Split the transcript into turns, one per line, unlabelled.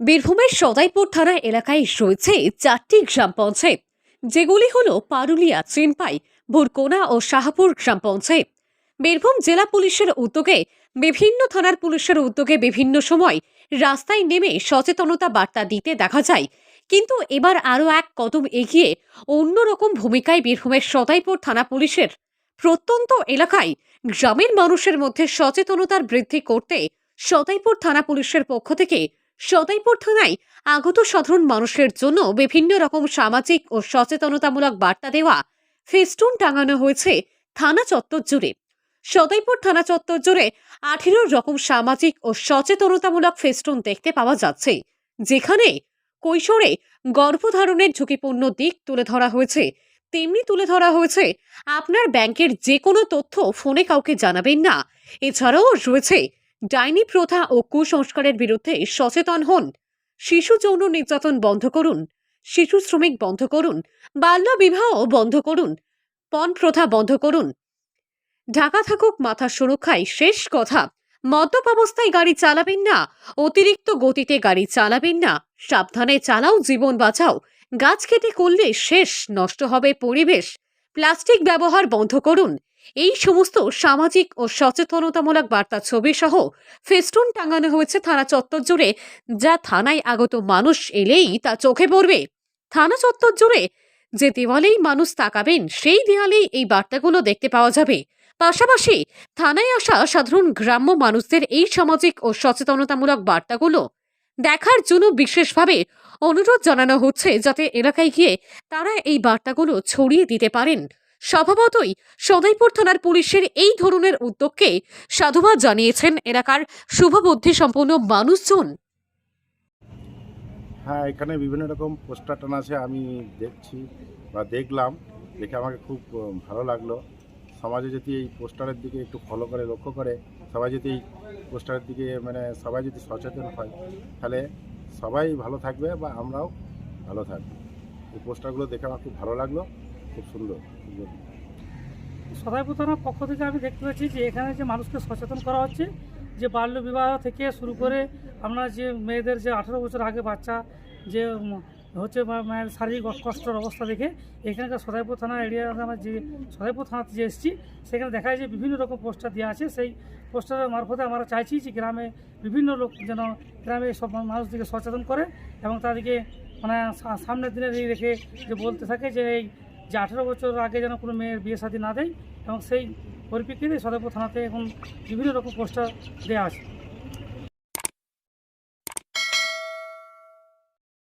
বীরভূমের সদাইপুর থানা এলাকায় রয়েছে চারটি গ্রাম পঞ্চায়েত। যেগুলি হল পারুলিয়া, চিনপাই, ভুরকোনা ও শাহপুর গ্রাম পঞ্চায়েত। বীরভূম জেলা পুলিশের উদ্যোগে, বিভিন্ন থানার পুলিশের উদ্যোগে বিভিন্ন সময় রাস্তায় নেমে সচেতনতা বার্তা দিতে দেখা যায়। কিন্তু এবার আরও এক কদম এগিয়ে অন্যরকম ভূমিকায় বীরভূমের সদাইপুর থানা পুলিশের। প্রত্যন্ত এলাকায় গ্রামের মানুষের মধ্যে সচেতনতার বৃদ্ধি করতে সদাইপুর থানা পুলিশের পক্ষ থেকে সদাইপুর থানায় আগত সাধারণ মানুষের জন্য বিভিন্ন রকম সামাজিক ও সচেতনতামূলক বার্তা দেওয়া ফেস্টুন টাঙানো হয়েছে থানা চত্বর জুড়ে। সদাইপুর থানা চত্বর জুড়ে আঠেরো রকম সামাজিক ও সচেতনতামূলক ফেস্টুন দেখতে পাওয়া যাচ্ছে, যেখানে কৈশোরে গর্ভধারণের ঝুঁকিপূর্ণ দিক তুলে ধরা হয়েছে। তেমনি তুলে ধরা হয়েছে, আপনার ব্যাংকের যে কোনো তথ্য ফোনে কাউকে জানাবেন না। এছাড়াও রয়েছে ডাইনি প্রথা ও কুসংস্কারের বিরুদ্ধে সচেতন হন। শিশু যৌন নির্যাতন বন্ধ করুন, শিশু শ্রমিক বন্ধ করুন, বাল্য বিবাহ বন্ধ করুন, পণ প্রথা বন্ধ করুন। ঢাকা থাকুক মাথা সুরক্ষায় শেষ কথা। মদ্যপ অবস্থায় গাড়ি চালাবেন না, অতিরিক্ত গতিতে গাড়ি চালাবেন না, সাবধানে চালাও, জীবন বাঁচাও। গাছ কেটে করলে শেষ, নষ্ট হবে পরিবেশ। প্লাস্টিক ব্যবহার বন্ধ করুন এই সমস্ত সামাজিক ও সচেতনতামূলক বার্তা ছবি সহ ফেস্টুন টাঙানো হয়েছে থানা চত্বর জুড়ে, যা থানায় আগত মানুষ এলেই তা চোখে পড়বে। থানা চত্বর জুড়ে যে দেওয়ালেই মানুষ তাকাবেন, সেই দেওয়ালেই এই বার্তাগুলো দেখতে পাওয়া যাবে। পাশাপাশি থানায় আসা সাধারণ গ্রাম্য মানুষদের এই সামাজিক ও সচেতনতামূলক বার্তাগুলো দেখার জন্য বিশেষভাবে অনুরোধ জানানো হচ্ছে, যাতে এলাকায় গিয়ে তারা এই বার্তাগুলো ছড়িয়ে দিতে পারেন। স্বভাবতই সদাইপুর থানার পুলিশের এই ধরনের উদ্যোগকে সাধুবাদ জানিয়েছেন এলাকার শুভবুদ্ধি সম্পন্ন মানুষজন।
হ্যাঁ এখানে বিভিন্ন রকম পোস্টার টানা আছে, আমি দেখছি বা দেখলাম, দেখে আমাকে খুব ভালো লাগল। সমাজে যদি এই পোস্টারের দিকে একটু ফলো করে, লক্ষ্য করে, সবাই যদি এই পোস্টারের দিকে মানে সবাই যদি সচেতন হয়, তাহলে সবাই ভালো থাকবে বা আমরাও ভালো থাকব। এই পোস্টারগুলো দেখে আমার খুব ভালো লাগল। খুব সুন্দর।
সদাইপুর থানার পক্ষ থেকে আমি দেখতে পাচ্ছি যে এখানে যে মানুষকে সচেতন করা হচ্ছে, যে বাল্য বিবাহ থেকে শুরু করে আমরা যে মেয়েদের যে আঠেরো বছর আগে বাচ্চা যে হচ্ছে মায়ের শারীরিক কষ্টের অবস্থা দেখে এখানকার সদাইপুর থানার এরিয়াতে আমরা যে সদাইপুর থানাতে যে এসেছি, সেখানে দেখা যায় যে বিভিন্ন রকম পোস্টার দেওয়া আছে। সেই পোস্টারের মারফতে আমরা চাইছি যে গ্রামে বিভিন্ন লোক যেন গ্রামে সব মানুষদেরকে সচেতন করে এবং তাদেরকে মানে সামনের দিনে রেখে যে বলতে থাকে যে এই যে আঠেরো বছর আগে যেন কোনো মেয়ের বিয়ে শাদী না দেয় এবং সেই পরিপ্রেক্ষিতে সদরপুর থানাতে এখন বিভিন্ন রকম পোস্টার দেওয়া আছে।